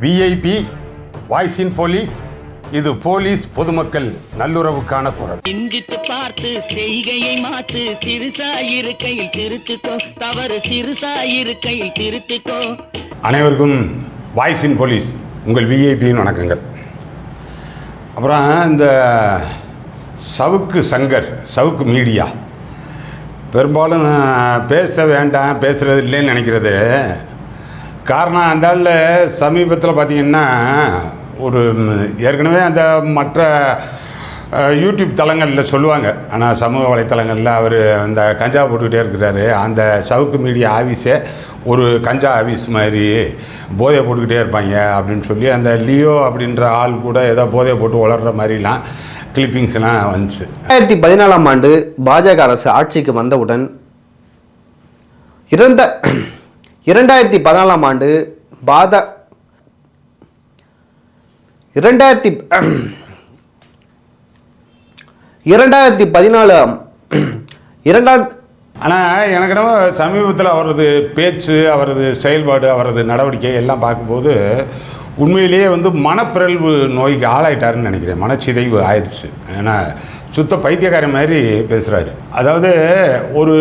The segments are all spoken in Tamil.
விஐபி வாய்ஸ் இன் போலீஸ் இது போலீஸ் பொதுமக்கள் நல்லுறவுக்கான குரல். சிந்தித்து பார்த்து செய்கையை மாற்று சிறுசாயிருக்கையில் திருத்துக்கோ. தவறு சிறுசாயிருக்கையில் திருத்துக்கோ. அனைவருக்கும் வாய்ஸ் இன் போலீஸ் உங்கள் விஐபியின் வணக்கங்கள். அப்புறம் இந்த சவுக்கு சங்கர் சவுக்கு மீடியா. பெரும்பாலும் பேச வேண்டாம் பேசுகிறது இல்லைன்னு நினைக்கிறது காரணம் அந்த ஆளில் சமீபத்தில் பார்த்திங்கன்னா ஒரு ஏற்கனவே அந்த மற்ற யூடியூப் தளங்களில் சொல்லுவாங்க. ஆனால் சமூக வலைத்தளங்களில் அவர் அந்த கஞ்சா போட்டுக்கிட்டே இருக்கிறாரு. அந்த சவுக்கு மீடியா ஆஃபீஸே ஒரு கஞ்சா ஆஃபீஸ் மாதிரி போதை போட்டுக்கிட்டே இருப்பாங்க அப்படின்னு சொல்லி அந்த லியோ அப்படின்ற ஆள் கூட ஏதோ போதையை போட்டு வளர்கிற மாதிரிலாம் கிளிப்பிங்ஸ்லாம் வந்துச்சு. ரெண்டாயிரத்தி பதினாலாம் ஆண்டு பாஜக அரசு ஆட்சிக்கு வந்தவுடன் இறந்த இரண்டாயிரத்தி பதினாலாம் ஆண்டு பாத இரண்டாயிரத்தி இரண்டாயிரத்தி பதினாலு இரண்டாயிரத்தி ஆனால் எனக்கு சமீபத்தில் அவரது பேச்சு அவரது செயல்பாடு அவரது நடவடிக்கை எல்லாம் பார்க்கும்போது உண்மையிலேயே வந்து மனப்பிறழ்வு நோய்க்கு ஆளாயிட்டாருன்னு நினைக்கிறேன். மனச்சிதைவு ஆயிடுச்சு. ஏன்னா சுத்த பைத்தியக்காரன் மாதிரி பேசுகிறாரு அதாவது ஒரு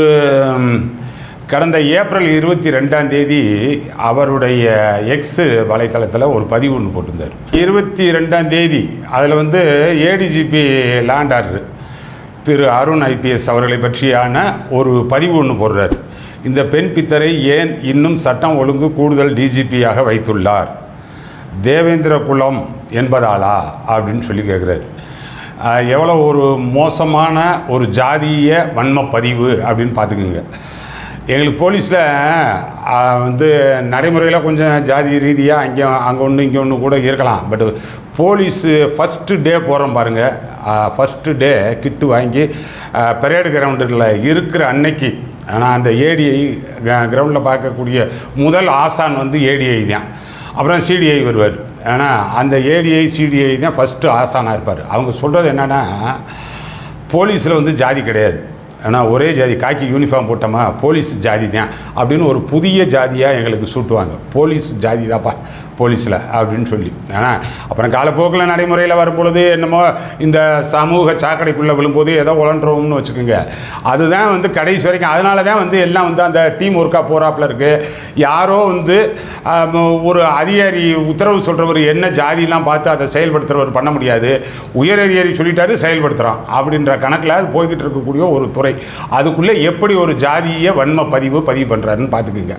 கடந்த ஏப்ரல் இருபத்தி ரெண்டாம் தேதி அவருடைய எக்ஸ் வலைத்தளத்தில் ஒரு பதிவு ஒன்று போட்டிருந்தார். இருபத்தி ரெண்டாம் தேதி அதில் வந்து ஏடிஜிபி லேண்டார் திரு அருண் ஐபிஎஸ் அவர்களை பற்றியான ஒரு பதிவு ஒன்று போடுறார். இந்த பெண் பித்தரை ஏன் இன்னும் சட்டம் ஒழுங்கு கூடுதல் டிஜிபியாக வைத்துள்ளார்? தேவேந்திர குலம் என்பதாலா அப்படின்னு சொல்லி கேட்குறாரு எவ்வளோ ஒரு மோசமான ஒரு ஜாதிய வன்ம பதிவு அப்படின்னு பார்த்துக்குங்க. எங்களுக்கு போலீஸில் வந்து நடைமுறையில் கொஞ்சம் ஜாதி ரீதியாக அங்கே அங்கே ஒன்று இங்கே ஒன்று கூட இருக்கலாம். பட் போலீஸு ஃபஸ்ட்டு டே போகிறோம் பாருங்கள் ஃபஸ்ட்டு டே கிட்டு வாங்கி பெரேடு கிரவுண்டில் இருக்கிற அன்னைக்கு ஆனால் அந்த ஏடிஐ கிரவுண்டில் பார்க்கக்கூடிய முதல் ஆசான் வந்து ஏடிஐ தான். அப்புறம் சிடிஐ வருவார். ஏன்னா அந்த ஏடிஐ சிடிஐ தான் ஃபஸ்ட்டு ஆசானாக இருப்பார். அவங்க சொல்கிறது என்னென்னா போலீஸில் வந்து ஜாதி கிடையாது. ஆனால் ஒரே ஜாதி காக்கி யூனிஃபார்ம் போட்டோமா? போலீஸ் ஜாதி தான் அப்படின்னு ஒரு புதிய ஜாதியாக எங்களுக்கு சூட்டுவாங்க. போலீஸ் ஜாதி தான்ப்பா போலீஸில் அப்படின்னு சொல்லி. ஆனால் அப்புறம் காலப்போக்கில் நடைமுறையில் வரும்பொழுது என்னமோ இந்த சமூக சாக்கடைக்குள்ளே விழும்போது ஏதோ உழன்றோம்னு வச்சுக்கோங்க. அதுதான் வந்து கடைசி வரைக்கும். அதனால தான் வந்து எல்லாம் வந்து அந்த டீம் ஒர்க்காக போகிறாப்புல இருக்குது யாரோ வந்து ஒரு அதிகாரி உத்தரவு சொல்கிறவர் என்ன ஜாதிலாம் பார்த்து அதை செயல்படுத்துகிறவர் பண்ண முடியாது. உயர் அதிகாரி சொல்லிட்டாரு செயல்படுத்துகிறோம் அப்படின்ற கணக்கில் அது போய்கிட்டு இருக்கக்கூடிய ஒரு துறை. அதுக்குள்ளே எப்படி ஒரு ஜாதிய வன்ம பதிவு பதிவு பண்ணுறாருன்னு பார்த்துக்குங்க.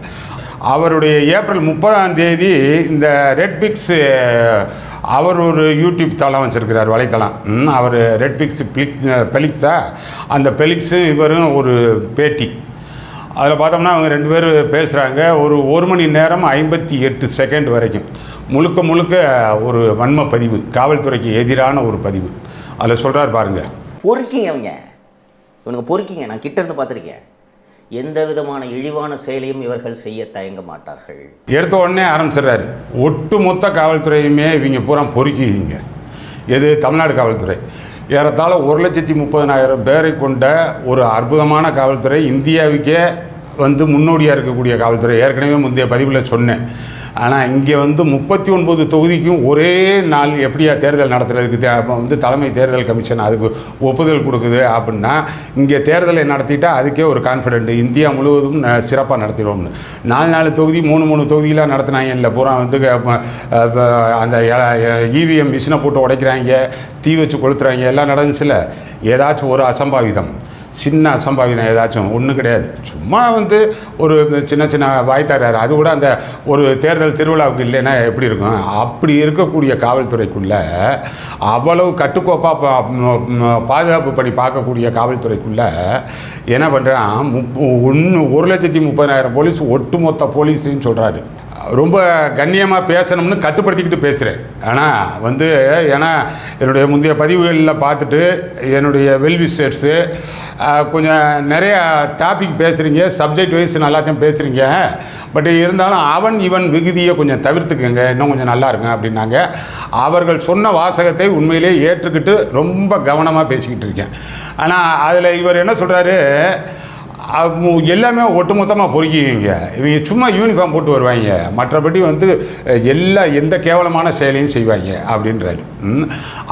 அவருடைய ஏப்ரல் முப்பதாம் தேதி இந்த ரெட் பிக்ஸ் அவர் ஒரு யூடியூப் தளம் வச்சுருக்கிறார் வலைத்தளம். அவர் ரெட் பிக்ஸ் பிளிக் பெலிக்ஸா அந்த பெலிக்ஸும் இவரும் ஒரு பேட்டி. அதில் பார்த்தோம்னா அவங்க ரெண்டு பேரும் பேசுகிறாங்க ஒரு ஒரு மணி நேரம் ஐம்பத்தி எட்டு செகண்ட் வரைக்கும். முழுக்க முழுக்க ஒரு வன்ம பதிவு காவல்துறைக்கு எதிரான ஒரு பதிவு. அதில் சொல்கிறார் பாருங்கள் ஒருக்கிங்க அவங்க இவனுங்க பொறுக்கிங்க நான் கிட்ட இருந்து பார்த்துருக்கேன். எந்த விதமான இழிவான செயலையும் இவர்கள் செய்ய தயங்க மாட்டார்கள். எடுத்த உடனே ஆரம்பிச்சிடுறாரு. ஒட்டுமொத்த காவல்துறையுமே இவங்க பூரா பொறுக்கிங்க எது? தமிழ்நாடு காவல்துறை. ஏறத்தாழ ஒரு லட்சத்தி முப்பதனாயிரம் பேரை கொண்ட ஒரு அற்புதமான காவல்துறை இந்தியாவுக்கே வந்து முன்னோடியாக இருக்கக்கூடிய காவல்துறை. ஏற்கனவே முந்தைய பதிவில் சொன்னேன். ஆனால் இங்கே வந்து முப்பத்தி ஒன்பது தொகுதிக்கும் ஒரே நாள் எப்படியா தேர்தல் நடத்துறதுக்கு வந்து தலைமை தேர்தல் கமிஷன் அதுக்கு ஒப்புதல் கொடுக்குது அப்படின்னா இங்கே தேர்தலை நடத்திட்டா அதுக்கே ஒரு கான்ஃபிடென்ட் இந்தியா முழுவதும் சிறப்பாக நடத்திடுவோம்னு. நாலு நாலு தொகுதி மூணு மூணு தொகுதியெலாம் நடத்துனாங்க இல்லை பூரா வந்து அந்த இவிஎம் மிஷினை போட்டு உடைக்கிறாங்க தீ வச்சு கொளுத்துறாங்க எல்லாம் நடந்துச்சுல ஏதாச்சும் ஒரு அசம்பாவிதம். சின்ன அசம்பாவிதம் ஏதாச்சும் ஒன்றும் கிடையாது. சும்மா வந்து ஒரு சின்ன சின்ன வாய்த்தாரார் அது கூட அந்த ஒரு தேர்தல் திருவிழாவுக்கு இல்லைன்னா எப்படி இருக்கும்? அப்படி இருக்கக்கூடிய காவல்துறைக்குள்ளே அவ்வளவு கட்டுக்கோப்பாக பாதுகாப்பு பணி பார்க்கக்கூடிய காவல்துறைக்குள்ளே என்ன பண்ணுறான் முப் ஒன்று ஒரு லட்சத்தி முப்பதாயிரம் போலீஸ் ஒட்டுமொத்த போலீஸுன்னு சொல்கிறாரு ரொம்ப கண்ணியமாக பேசணும்னு கட்டுப்படுத்திக்கிட்டு பேசுகிறேன் ஆனால் வந்து ஏன்னா என்னுடைய முந்தைய பதிவுகளில் பார்த்துட்டு என்னுடைய வெல்விசர்ஸு கொஞ்சம் நிறையா டாபிக் பேசுகிறீங்க சப்ஜெக்ட் வைஸ் நல்லாத்தையும் பேசுகிறீங்க பட் இருந்தாலும் அவன் இவன் விகுதியை கொஞ்சம் தவிர்த்துக்கங்க இன்னும் கொஞ்சம் நல்லா இருக்கும் அப்படின்னாங்க. அவர்கள் சொன்ன வாசகத்தை உண்மையிலே ஏற்றுக்கிட்டு ரொம்ப கவனமாக பேசிக்கிட்டு இருக்கேன். ஆனால் அதில் இவர் என்ன சொல்கிறாரு எல்லாமே ஒட்டுமொத்தமாக பொறுக்கிவிங்க இவங்க சும்மா யூனிஃபார்ம் போட்டு வருவாங்க. மற்றபடி வந்து எல்லா எந்த கேவலமான செயலையும் செய்வாங்க அப்படின்றாரு.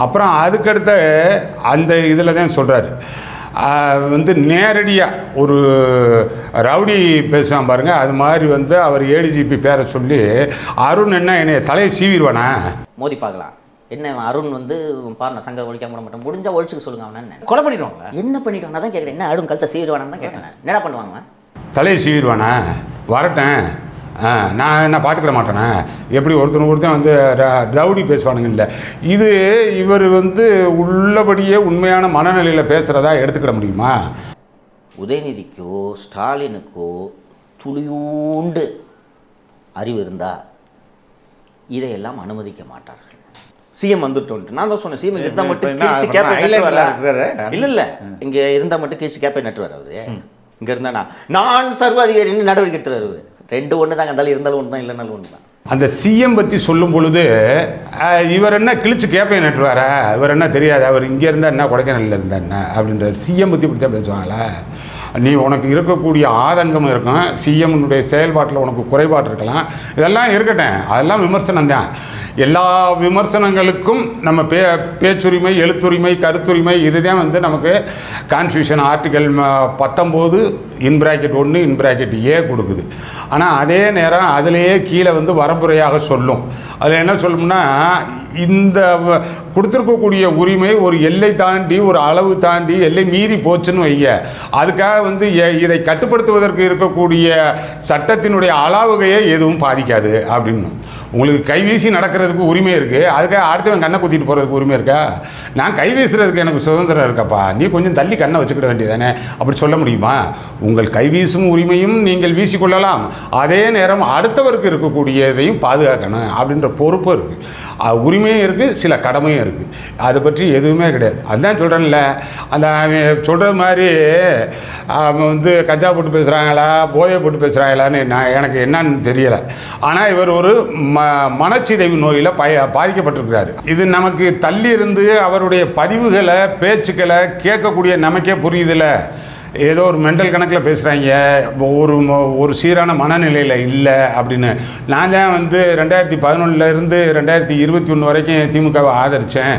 அப்புறம் அதுக்கடுத்த அந்த இதில் தான் சொல்கிறாரு வந்து நேரடியாக ஒரு ரவுடி பேசுவான் பாருங்க அது மாதிரி வந்து அவர் ஏடிஜிபி பேரை சொல்லி அருண் என்ன என்னைய தலையை சீவிடுவானா? மோதி பார்க்கலாம். என்ன அருண் வந்து பாருங்க சங்க ஒழிக்காம விட மாட்டேன் முடிஞ்சா ஒழிச்சுக்க சொல்லுங்க அவன். என்ன? கொலை பண்ணிடுவாங்களா என்ன பண்ணிடுவான்? நான் தான் கேட்குறேன். என்ன அருண் கழுத்தை சீவிடுவானு? தான் கேட்குறேன் என்னடா பண்ணுவாங்க? தலையை சீவிடுவானா? வரட்டேன். நான் என்ன பார்த்துக்கிட மாட்டேனே? எப்படி ஒருத்தர் ஒருத்தன் வந்து ரவுடி பேசுவானுங்க இல்லை இது இவர் வந்து உள்ளபடியே உண்மையான மனநிலையில் பேசுகிறதா எடுத்துக்கிட முடியுமா? உதயநிதிக்கோ ஸ்டாலினுக்கோ துளியூண்டு அறிவு இருந்தா இதையெல்லாம் அனுமதிக்க மாட்டார்கள். சிஎம் வந்துட்டோன்ட்டு. நான் தான் சொன்னேன் சிஎம் இருந்தால் மட்டும் கிழிச்சு highlightல இருக்கிறாரு. இல்ல இல்ல. இங்க இருந்தா மட்டும் கிழிச்சு கேப்பை நட்டுவார் அவரு. இங்க இருந்தா நான். நான் சர்வாதிகாரின்னு நடவடிக்கை எடுத்துறாரு அவரு. ரெண்டு ஒன்று தாங்க இருந்தாலும் இருந்தாலும் ஒன்று தான் இல்லைனாலும் ஒன்று தான் அந்த சிஎம் பற்றி சொல்லும் பொழுது இவர் என்ன கிழிச்சு கேட்பேன் நட்டுவாரா இவர் என்ன தெரியாது. அவர் இங்கே இருந்தால் என்ன கொடைக்கானலில் இருந்தா என்ன? அப்படின்றார் சிஎம் பற்றி இப்படி தான் பேசுவாங்களா? நீ உனக்கு இருக்கக்கூடிய ஆதங்கம் இருக்கும் சிஎம்னுடைய செயல்பாட்டில் உனக்கு குறைபாடு இருக்கலாம். இதெல்லாம் இருக்கட்டும். அதெல்லாம் விமர்சனம் தான். எல்லா விமர்சனங்களுக்கும் நம்ம பே பேச்சுரிமை எழுத்துரிமை கருத்துரிமை இதுதான் வந்து நமக்கு கான்ஸ்டியூஷன் ஆர்டிகல் பத்தொம்போது இன் பிராக்கெட் ஒன்று இன் பிராக்கெட் ஏ கொடுக்குது. ஆனால் அதே நேரம் அதிலேயே கீழே வந்து வரம்புறையாக சொல்லும். அதில் என்ன சொல்லணும்னா இந்த வ- உரிமை ஒரு எல்லை தாண்டி ஒரு அளவு தாண்டி எல்லை மீறி போச்சுன்னு வைங்க. அதுக்காக வந்து எ- இதை கட்டுப்படுத்துவதற்கு இருக்கக்கூடிய சட்டத்தினுடைய அளவுகையை எதுவும் பாதிக்காது அப்படின்னு. உங்களுக்கு கைவீசி நடக்கிறதுக்கு உரிமை இருக்குது அதுக்காக அடுத்தவன் கண்ணை குத்திட்டு போகிறதுக்கு உரிமை இருக்கா? நான் கை வீசுறதுக்கு எனக்கு சுதந்திரம் இருக்கப்பா. நீ கொஞ்சம் தள்ளி கண்ணை வச்சுக்கிட வேண்டியதானே அப்படி சொல்ல முடியுமா? உங்கள் கைவீசும் உரிமையும் நீங்கள் வீசிக்கொள்ளலாம். அதே நேரம் அடுத்தவருக்கு இருக்கக்கூடியதையும் பாதுகாக்கணும் அப்படின்ற பொறுப்பும் இருக்குது உரிமையும் இருக்குது சில கடமையும் இருக்குது அதை பற்றி எதுவுமே கிடையாது. அதுதான் சொல்கிறேன்ல அந்த அவன் சொல்கிறது மாதிரி அவன் வந்து கஞ்சா போட்டு பேசுகிறாங்களா போதை போட்டு பேசுகிறாங்களான்னு நான் எனக்கு என்னன்னு தெரியலை. ஆனால் இவர் ஒரு ம மனச்சிதைவு நோயில் பய பாதிக்கப்பட்டிருக்கிறாரு. இது நமக்கு தள்ளி இருந்து அவருடைய பதிவுகளை பேச்சுக்களை கேட்கக்கூடிய நமக்கே புரியுதுல்ல. ஏதோ ஒரு மெண்டல் கணக்கில் பேசுகிறாங்க ஒரு ஒரு சீரான மனநிலையில் இல்லை அப்படின்னு. நான் தான் வந்து ரெண்டாயிரத்தி பதினொன்றுலேருந்து ரெண்டாயிரத்தி இருபத்தி ஒன்று வரைக்கும் திமுகவை ஆதரித்தேன்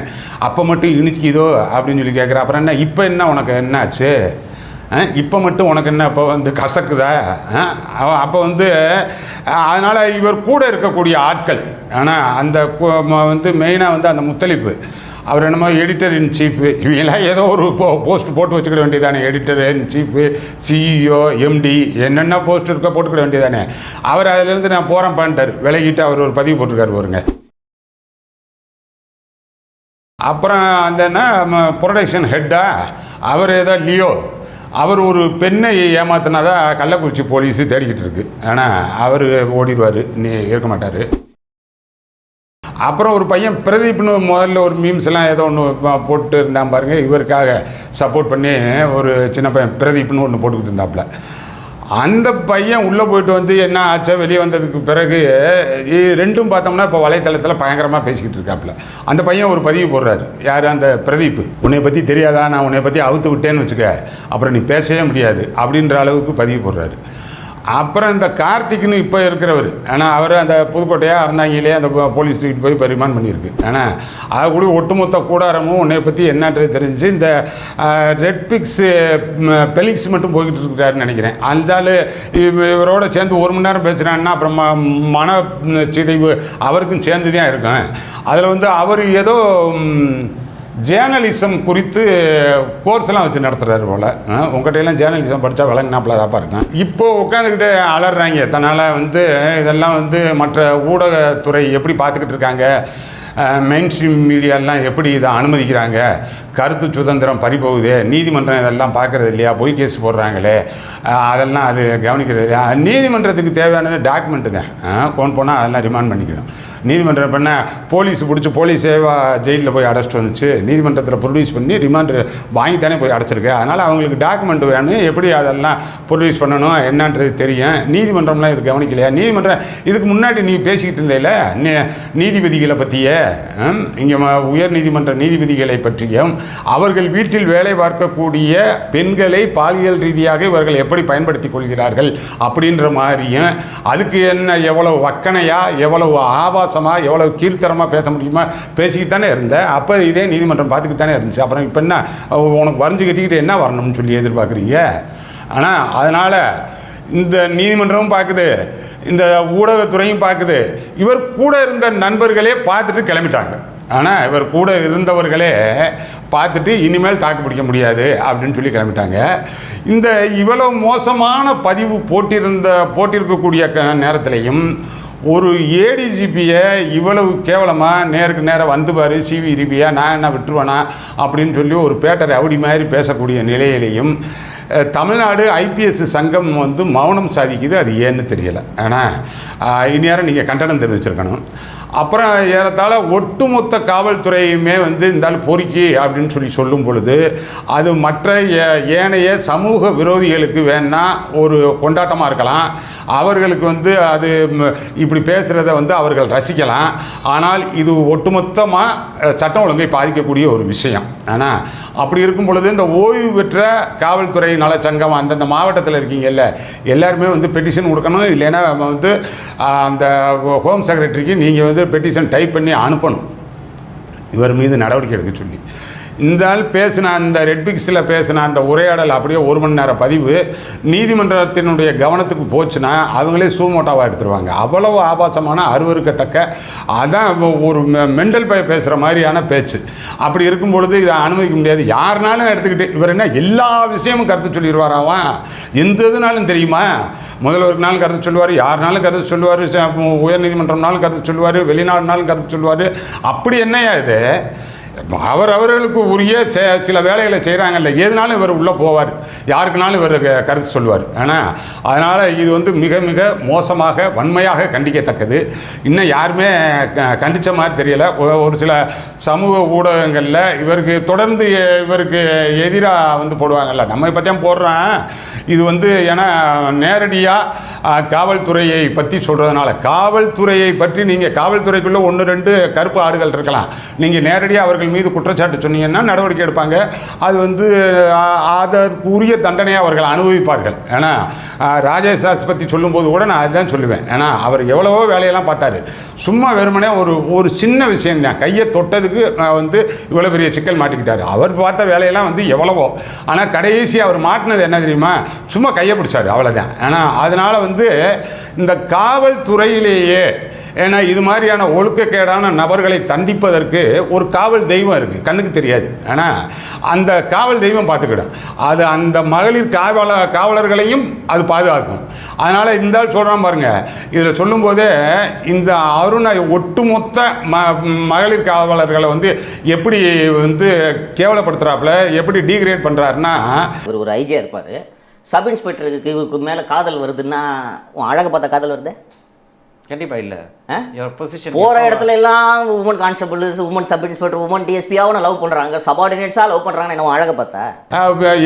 அப்போ மட்டும் இனிக்குதோ அப்படின்னு சொல்லி கேட்குறேன் அப்புறம் என்ன? இப்போ என்ன உனக்கு? என்னாச்சு? இப்போ மட்டும் உனக்கு என்ன இப்போ வந்து கசக்குதா? அப்போ வந்து அதனால் இவர் கூட இருக்கக்கூடிய ஆட்கள். ஆனால் அந்த வந்து மெயினாக வந்து அந்த முத்தளிப்பு அவர் என்னமோ எடிட்டர் இன் சீஃபு இவங்கெல்லாம் ஏதோ ஒரு போ போஸ்ட் போட்டு வச்சுக்கிட வேண்டியதானே. Editor in chief CEO MD என்னென்ன போஸ்ட் இருக்கோ போட்டுக்கிட வேண்டியதானே. அவர் அதிலேருந்து நான் போகிறேன் பண்ணிட்டார் விலகிட்டு அவர் ஒரு பதிவு போட்டிருக்காரு பாருங்க. அப்புறம் அந்த என்ன ப்ரொடக்ஷன் ஹெட்டா அவர் ஏதோ லியோ அவர் ஒரு பெண்ணை ஏமாத்தினாதான் கள்ளக்குறிச்சி போலீஸு தேடிக்கிட்டு இருக்கு. ஆனால் அவர் ஓடிடுவார். நீ இருக்க மாட்டார். அப்புறம் ஒரு பையன் பிரதீப்னு முதல்ல ஒரு மீம்ஸ் எல்லாம் ஏதோ ஒன்று போட்டு இருந்தான் பாருங்க. இவருக்காக சப்போர்ட் பண்ணி ஒரு சின்ன பையன் பிரதீப்னு ஒன்று போட்டுக்கிட்டு இருந்தாப்புல. அந்த பையன் உள்ளே போயிட்டு வந்து என்ன ஆச்சா? வெளியே வந்ததுக்கு பிறகு ரெண்டும் பார்த்தோம்னா இப்போ வலைத்தளத்தில் பயங்கரமாக பேசிக்கிட்டு இருக்காப்புல. அந்த பையன் ஒரு பதிவு போடுறாரு. யார்? அந்த பிரதீப். உன்னை பற்றி தெரியாதா? நான் உன்னை பற்றி அவுத்து விட்டேன்னு வச்சுக்க. அப்புறம் நீ பேசவே முடியாது. அப்படின்ற அளவுக்கு பதிவு போடுறாரு. அப்புறம் இந்த கார்த்திக்னு இப்போ இருக்கிறவர். ஆனால் அவர் அந்த புதுக்கோட்டையாக அறந்தாங்கிலே அந்த போலீஸ் தூக்கிட்டு போய் பரிமாணம் பண்ணியிருக்கு. ஆனால் அது கூட ஒட்டுமொத்த கூடாரமும் உன்னை பற்றி என்னன்றது தெரிஞ்சு இந்த ரெட் பிக்ஸ் பெலிக்ஸ் மட்டும் போய்கிட்டு இருக்கிறாருன்னு நினைக்கிறேன். அந்த ஆள் இவரோட சேர்ந்து ஒரு மணி நேரம் பேசுகிறான்னா அப்புறம் மன சிதைவு அவருக்கும் சேர்ந்து தான் இருக்கும். அதில் வந்து அவர் ஏதோ ஜேர்னலிசம் குறித்து கோர்ஸ்லாம் வச்சு நடத்துகிறாரு போல். உங்கள்கிட்டலாம் ஜேர்னலிசம் படித்தா விளங்கினாப்பில் தாப்பா இருக்கும் இப்போது உட்காந்துக்கிட்டு அலறாங்க. தன்னால் வந்து இதெல்லாம் வந்து மற்ற ஊடகத்துறை எப்படி பார்த்துக்கிட்டு இருக்காங்க? மெயின் ஸ்ட்ரீம் மீடியாலாம் எப்படி இதை அனுமதிக்கிறாங்க? கருத்து சுதந்திரம் பறிபோகுதே. நீதிமன்றம் இதெல்லாம் பார்க்குறது இல்லையா? பொய் கேஸ் போடுறாங்களே. அதெல்லாம் அது கவனிக்கிறது இல்லையா? நீதிமன்றத்துக்கு தேவையானது டாக்குமெண்ட்டுங்க ஃபோன் போனால் அதெல்லாம் ரிமாண்ட் பண்ணிக்கணும். நீதிமன்றம் பண்ண போலீஸ் பிடிச்சி போலீஸ் சேவா ஜெயிலில் போய் அடைச்சிட்டு வந்துச்சு. நீதிமன்றத்தில் ப்ரொடியூஸ் பண்ணி ரிமாண்ட் வாங்கி தானே போய் அடைச்சிருக்கு. அதனால் அவங்களுக்கு டாக்குமெண்ட் வேணும். எப்படி அதெல்லாம் ப்ரொடியூஸ் பண்ணணும்? என்னன்றது தெரியும். நீதிமன்றம்லாம் இது கவனிக்கலையா? நீதிமன்றம் இதுக்கு முன்னாடி நீ பேசிக்கிட்டு இருந்தேல நீ- நீதிபதிகளை பற்றிய இங்கே உயர் நீதிமன்ற நீதிபதிகளை பற்றியும் அவர்கள் வீட்டில் வேலை பார்க்கக்கூடிய பெண்களை பாலியல் ரீதியாக இவர்கள் எப்படி பயன்படுத்தி கொள்கிறார்கள் அப்படின்ற மாதிரியும் அதுக்கு என்ன எவ்வளவு வக்கனையா எவ்வளவு ஆபாசமா எவ்வளோ கீழ்த்தரமாக பேச முடியுமா பேசிக்கிட்டு தானே இருந்தேன் அப்போ இதே நீதிமன்றம் பார்த்துக்கிட்டு தானே இருந்துச்சு. அப்புறம் இப்போ என்ன? உனக்கு வரைஞ்சு கட்டிக்கிட்டு என்ன வரணும்னு சொல்லி எதிர்பார்க்குறீங்க? ஆனால் அதனால் இந்த நீதிமன்றமும் பார்க்குது இந்த ஊடகத்துறையும் பார்க்குது இவர் கூட இருந்த நண்பர்களே பார்த்துட்டு கிளம்பிட்டாங்க. ஆனால் இவர் கூட இருந்தவர்களே பார்த்துட்டு இனிமேல் தாக்கு பிடிக்க முடியாது அப்படின்னு சொல்லி கிளம்பிட்டாங்க. இந்த இவ்வளவு மோசமான பதிவு போட்டிருந்த போட்டிருக்கக்கூடிய நேரத்திலையும் ஒரு ஏடிஜிபியை இவ்வளவு கேவலமாக நேருக்கு நேரம் வந்து பாரு சிவி இருப்பியா நான் என்ன விட்டுருவேனா அப்படின்னு சொல்லி ஒரு பேட்டர் ரவுடி மாதிரி பேசக்கூடிய நிலையிலையும் தமிழ்நாடு ஐபிஎஸ் சங்கம் வந்து மௌனம் சாதிக்குது அது ஏன்னு தெரியலை. ஆனால் இந்நேரம் நீங்கள் கண்டனம் தெரிவிச்சிருக்கணும். அப்புறம் ஏறத்தாழ ஒட்டுமொத்த காவல்துறையுமே வந்து இருந்தாலும் பொறுக்கி அப்படின்னு சொல்லி சொல்லும் பொழுது அது மற்ற ஏ- ஏனைய சமூக விரோதிகளுக்கு வேணா ஒரு கொண்டாட்டமாக இருக்கலாம். அவர்களுக்கு வந்து அது இப்படி பேசுகிறத வந்து அவர்கள் ரசிக்கலாம். ஆனால் இது ஒட்டுமொத்தமாக சட்டம் ஒழுங்கை பாதிக்கக்கூடிய ஒரு விஷயம். ஆனால் அப்படி இருக்கும் பொழுது இந்த ஓய்வு பெற்ற காவல்துறை நலச்சங்கம் அந்தந்த மாவட்டத்தில் இருக்கீங்கல்ல எல்லாருமே வந்து பெட்டிஷன் கொடுக்கணும். இல்லைன்னா நம்ம வந்து அந்த ஹோம் செக்ரட்டரிக்கு நீங்கள் வந்து பெட்டிஷன் டைப் பண்ணி அனுப்பணும்? இவர் மீது நடவடிக்கை எடுக்க சொல்லி. இந்த ஆள் பேசின அந்த ரெட்பிக்ஸில் பேசின அந்த உரையாடல் அப்படியே ஒரு மணி நேர பதிவு. நீதிமன்றத்தினுடைய கவனத்துக்கு போச்சுன்னா அவங்களே சூமோட்டாவாக எடுத்துருவாங்க. அவ்வளவு ஆபாசமான அருவருக்கத்தக்க அதான் ஒரு மெண்டல் பய பேசுகிற மாதிரியான பேச்சு. அப்படி இருக்கும் பொழுது இதை அனுமதிக்க முடியாது. யாருனாலும் எடுத்துக்கிட்டு இவர் என்ன எல்லா விஷயமும் கருத்து சொல்லிடுவாராவான் எந்த இதுனாலும் தெரியுமா? முதல்வருக்குனாலும் கருத்து சொல்லுவார் யாருனாலும் கருத்து சொல்லுவார் உயர்நீதிமன்றம்னாலும் கருத்து சொல்லுவார் வெளிநாடுனாலும் கருத்து சொல்லுவார். அப்படி என்னையா இது? அவர் அவர்களுக்கு உரிய சில வேலைகளை செய்கிறாங்கல்ல எதுனாலும் இவர் உள்ளே போவார். யாருக்குனாலும் இவர் கருத்து சொல்லுவார். ஆனால் அதனால் இது வந்து மிக மிக மோசமாக வன்மையாக கண்டிக்கத்தக்கது. இன்னும் யாருமே க- கண்டிச்ச மாதிரி தெரியலை. ஒரு சில சமூக ஊடகங்களில் இவருக்கு தொடர்ந்து இவருக்கு எதிராக வந்து போடுவாங்கல்ல. நம்ம இப்போ தான் போடுறோம். இது வந்து ஏன்னா நேரடியாக காவல்துறையை பற்றி சொல்கிறதுனால காவல்துறையை பற்றி நீங்கள் காவல்துறைக்குள்ளே ஒன்று ரெண்டு கருப்பு ஆடுகள் இருக்கலாம். நீங்கள் நேரடியாக அவர்கள் மீது குற்றச்சாட்டு சொன்னீங்கன்னா நடவடிக்கை எடுப்பாங்க. அது வந்து அதற்குரிய தண்டனையை அவர்கள் அனுபவிப்பார்கள். ஏன்னா ராஜேஷ் தாஸ் பற்றி சொல்லும்போது கூட நான் அதுதான் சொல்லுவேன். ஏன்னா அவர் எவ்வளவோ வேலையெல்லாம் பார்த்தாரு. சும்மா வெறுமனே ஒரு ஒரு சின்ன விஷயம்தான். கையை தொட்டதுக்கு வந்து இவ்வளோ பெரிய சிக்கல் மாட்டிக்கிட்டார். அவர் பார்த்த வேலையெல்லாம் வந்து எவ்வளவோ. ஆனால் கடைசி அவர் மாட்டினது என்ன தெரியுமா? சும்மா கையை பிடிச்சாரு. அவ்வளோதான் ஏன்னா அதனால் வந்து இந்த காவல்துறையிலேயே ஏன்னா இது மாதிரியான ஒழுக்கக்கேடான நபர்களை தண்டிப்பதற்கு ஒரு காவல் தெய்வம் இருக்குது கண்ணுக்கு தெரியாது. ஆனால் அந்த காவல் தெய்வம் பார்த்துக்கிடும். அது அந்த மகளிர் காவல காவலர்களையும் அது பாதுகாக்கும். அதனால் இந்த ஆள் சொல்கிறான் பாருங்கள் இதில் சொல்லும்போதே இந்த அருணை ஒட்டுமொத்த ம மகளிர் காவலர்களை வந்து எப்படி வந்து கேவலப்படுத்துகிறாப்புல எப்படி டீக்ரேட் பண்ணுறாருன்னா ஒரு ஒரு ஐஜியாக இருப்பார். சப் இன்ஸ்பெக்டருக்கு இவருக்கு மேலே காதல் வருதுன்னா உன் அழகை பார்த்தா காதல் வருது? கண்டிப்பா இல்ல. position போகிற இடத்துல எல்லாம் woman constable woman sub inspector woman டிஎஸ்பியாவும் love பண்ணுறாங்க சபார்டினேட்ஸாக லவ் பண்ணுறாங்க என்ன அழகை பார்த்தா?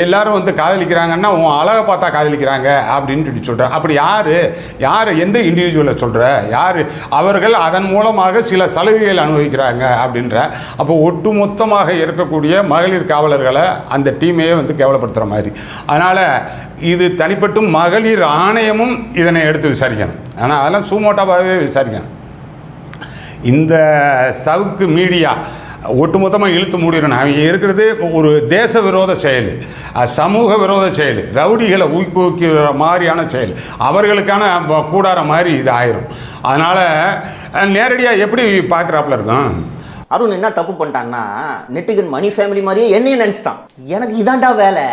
எல்லாரும் வந்து காதலிக்கிறாங்கன்னா உன் அழகை பார்த்தா காதலிக்கிறாங்க அப்படின்னு சொல்லி சொல்கிறேன் அப்படி யார் யார் எந்த இண்டிவிஜுவலை சொல்கிற யார் அவர்கள் அதன் மூலமாக சில சலுகைகள் அனுபவிக்கிறாங்க அப்படின்ற. அப்போ ஒட்டுமொத்தமாக இருக்கக்கூடிய மகளிர் காவலர்களை அந்த டீமையே வந்து கேவலப்படுத்துகிற மாதிரி. அதனால் இது தனிப்பட்டும் மகளிர் ஆணையமும் இதனை எடுத்து விசாரிக்கணும். ஆனால் அதெல்லாம் சூமோட்டாவாகவே விசாரிக்கணும். இந்த சவுக்கு மீடியா ஒட்டுமொத்தமாக இழுத்து மூடிடணும் அவங்க இருக்கிறது ஒரு தேச விரோத செயல் சமூக விரோத செயல் ரவுடிகளை ஊக்குவிக்கிற மாதிரியான செயல். அவர்களுக்கான கூடார மாதிரி இது ஆயிரும். அதனால் நேரடியாக எப்படி பார்க்குறாப்புல இருக்கும்? அருண் என்ன தப்பு பண்ணிட்டான்னா நெட்டிகன் மணி ஃபேமிலி மாதிரியே என்னையும் நினச்சிட்டான். எனக்கு இதான்டா வேலை.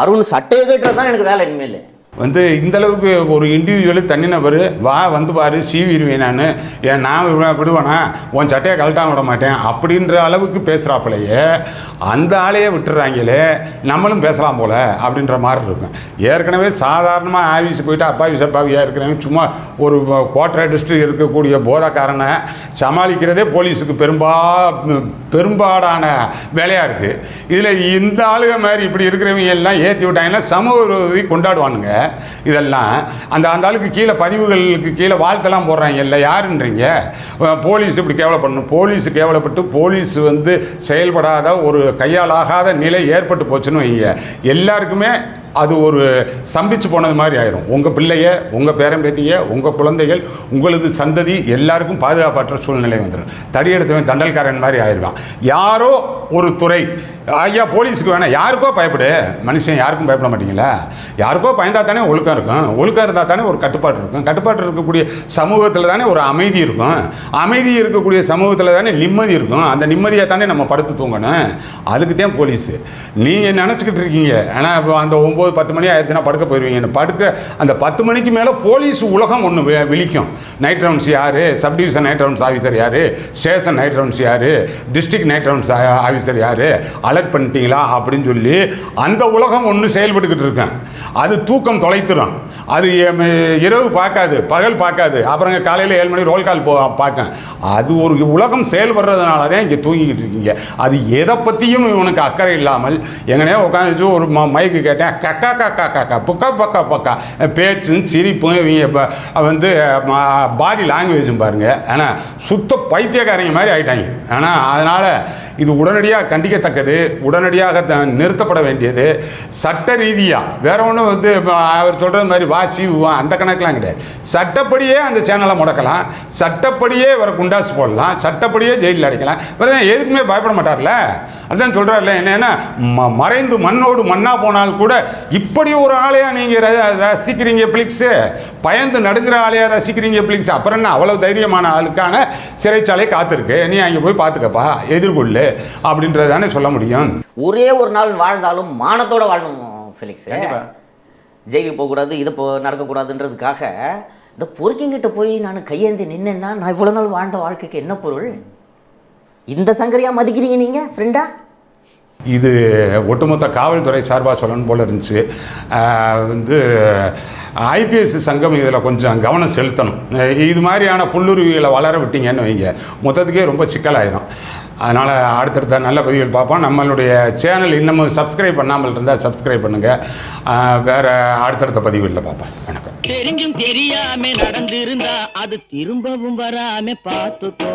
அருண் சட்டையை கேட்டுறது தான் எனக்கு வேலை இனிமேல். வந்து இந்த அளவுக்கு ஒரு இண்டிவிஜுவலு தனிநபர் வா வந்து பாரு சீவிடுவேன் நான். ஏன் நான் விட- விடுவேனா? உன் சட்டையை கழட்டாம விட மாட்டேன். அப்படின்ற அளவுக்கு பேசுகிறாப்புலையே அந்த ஆளையே விட்டுறாங்களே நம்மளும் பேசலாம் போல அப்படின்ற மாதிரி இருக்கும். ஏற்கனவே சாதாரணமாக ஆஃபீஸ் போயிட்டு அப்பா சப்பாவியாக இருக்கிறேன்னு? சும்மா ஒரு குவார்டர் அடிச்சுட்டு இருக்கக்கூடிய போதாக்காரனை சமாளிக்கிறதே போலீஸுக்கு பெரும்பா பெரும்பாடான வேலையாக இருக்குது இதில் இந்த ஆளுக மாதிரி இப்படி இருக்கிறவங்க எல்லாம் ஏற்றி விட்டாங்கன்னா சமூக விரோதி கொண்டாடுவானுங்க. இதெல்லாம் அந்த அந்த ஆளுக்கு கீழே பதிவுகளுக்கு கீழே வாழ்த்தெல்லாம் போடுறாங்க. இல்லை யாருன்றீங்க? போலீஸ் இப்படி கேவலப்படணும். போலீஸ் கேவலப்பட்டு போலீஸ் வந்து செயல்படாத ஒரு கையாலாகாத நிலை ஏற்பட்டு போச்சுன்னு வைங்க. எல்லாருக்குமே அது ஒரு ஸ்தம்பிச்சு போனது மாதிரி ஆயிரும். உங்கள் பிள்ளைய உங்கள் பேரம்பேத்திய உங்கள் குழந்தைகள் உங்களது சந்ததி எல்லாருக்கும் பாதுகாப்பற்ற சூழ்நிலை வந்துடும் தடியெடுத்தவன் தண்டல்காரன் மாதிரி ஆயிடுவான் யாரோ ஒரு துறை ஐயா போலீஸுக்கு வேணாம் யாருக்கோ பயப்படு. மனுஷன் யாருக்கும் பயப்பட மாட்டீங்களா? யாருக்கோ பயந்தா தானே ஒழுக்கம் இருக்கும். ஒழுக்கம் இருந்தால் தானே ஒரு கட்டுப்பாடு இருக்கும். கட்டுப்பாடு இருக்கக்கூடிய சமூகத்தில் தானே ஒரு அமைதி இருக்கும். அமைதி இருக்கக்கூடிய சமூகத்தில் தானே நிம்மதி இருக்கும். அந்த நிம்மதியை தானே நம்ம படுத்து தூங்கணும். அதுக்கு தான் போலீஸு. நீங்கள் நினச்சிக்கிட்டு இருக்கீங்க? ஆனால் இப்போ அந்த ஒம்பது பத்து மணி ஆயிடுச்சுன்னா படுக்க போயிடுவீங்க படுக்க அந்த பத்து மணிக்கு மேலே போலீஸ் உலகம் ஒன்று விழிக்கும். நைட் ரவுண்ட்ஸ் யார்? Sub division night rounds officer யார்? ஸ்டேஷன் நைட் ரவுண்ட்ஸ் யார்? டிஸ்ட்ரிக்ட் நைட் ரவுண்ட்ஸ் ஆஃபீஸர் யார்? அலர்ட் பண்ணிட்டீங்களா அப்படின்னு சொல்லி அந்த உலகம் ஒன்று செயல்பட்டுக்கிட்டு இருக்கேன் அது தூக்கம் தொலைத்துடும் அது இரவு பார்க்காது பகல் பார்க்காது. அப்புறங்க காலையில் ஏழு மணி ரோல் கால் போ பார்க்க அது ஒரு உலகம் செயல்படுறதுனால தான் இங்கே தூங்கிக்கிட்டு இருக்கீங்க. அது எதை பற்றியும் இவனுக்கு அக்கறை இல்லாமல் எங்கனே உட்காந்துச்சு ஒரு மைக்கு கேட்டேன் கக்கா கக்கா கக்கா புக்கா பக்கா பக்கா. பேச்சும் சிரிப்பும் இவங்க இப்போ வந்து பாடி லாங்குவேஜும் பாருங்கள் ஆனால் சுத்த பைத்தியக்காரங்க மாதிரி ஆகிட்டாங்க ஆனால் அதனால் இது உடனடியாக கண்டிக்கத்தக்கது. உடனடியாக த- நிறுத்தப்பட வேண்டியது. சட்ட ரீதியாக வேற ஒன்றும் வந்து அவர் சொல்கிறது மாதிரி வாசி வா- அந்த கணக்கெலாம் கிடையாது. சட்டப்படியே அந்த சேனலை முடக்கலாம். சட்டப்படியே இவரை குண்டாசு போடலாம். சட்டப்படியே ஜெயிலில் அடைக்கலாம். இவர் தான் எதுக்குமே பயப்பட மாட்டார்ல. அதான் சொல்கிறார்ல என்னென்னா ம மறைந்து மண்ணோடு மண்ணாக போனால் கூட இப்படி ஒரு ஆளையா நீங்கள் ரசிக்கிறீங்க பிளிக்ஸு பயந்து நடுங்கிற ஆளையா ரசிக்கிறீங்க பிளிக்ஸ் அப்புறம் என்ன? அவ்வளவு தைரியமான ஆளுக்கான சிறைச்சாலை காத்திருக்கு. நீ அங்கே போய் பார்த்துக்கப்பா. எதிர்கொள்ளு. அப்படின்றது தானே சொல்ல முடியும். ஒரே ஒரு நாள் வாழ்ந்தாலும் மானத்தோட வாழணும் ஃபெலிக்ஸ் கண்டிப்பா. ஜெயிலுக்கு போகக்கூடாது இது போ நடக்கக்கூடாதுன்றதுக்காக இந்த பொறுக்கிங்கிட்ட போய் நான் கையேந்தி நின்னேன்னா நான் இவ்வளோ நாள் வாழ்ந்த வாழ்க்கைக்கு என்ன பொருள்? இந்த சங்கரியா மதிக்கிறீங்க நீங்கள் ஃப்ரெண்டா இது ஒட்டுமொத்த காவல்துறை சார்பாக சொல்லணும் போல் இருந்துச்சு. வந்து ஐபிஎஸ் சங்கம் இதில் கொஞ்சம் கவனம் செலுத்தணும். இது மாதிரியான புல்லுருவிகளை வளர விட்டீங்கன்னு வைங்க. மொத்தத்துக்கே ரொம்ப சிக்கலாயிரும். அதனால் அடுத்தடுத்த நல்ல பதிவுகள் பார்ப்போம். நம்மளுடைய சேனல் இன்னமும் சப்ஸ்கிரைப் பண்ணாமல் இருந்தால் சப்ஸ்கிரைப் பண்ணுங்கள் வேறு அடுத்தடுத்த பதிவுகளில் பார்ப்போம். வணக்கம். தெரிஞ்சும் தெரியாம நடந்திருந்தா அது திரும்பவும் வராம பார்த்துக்கோ.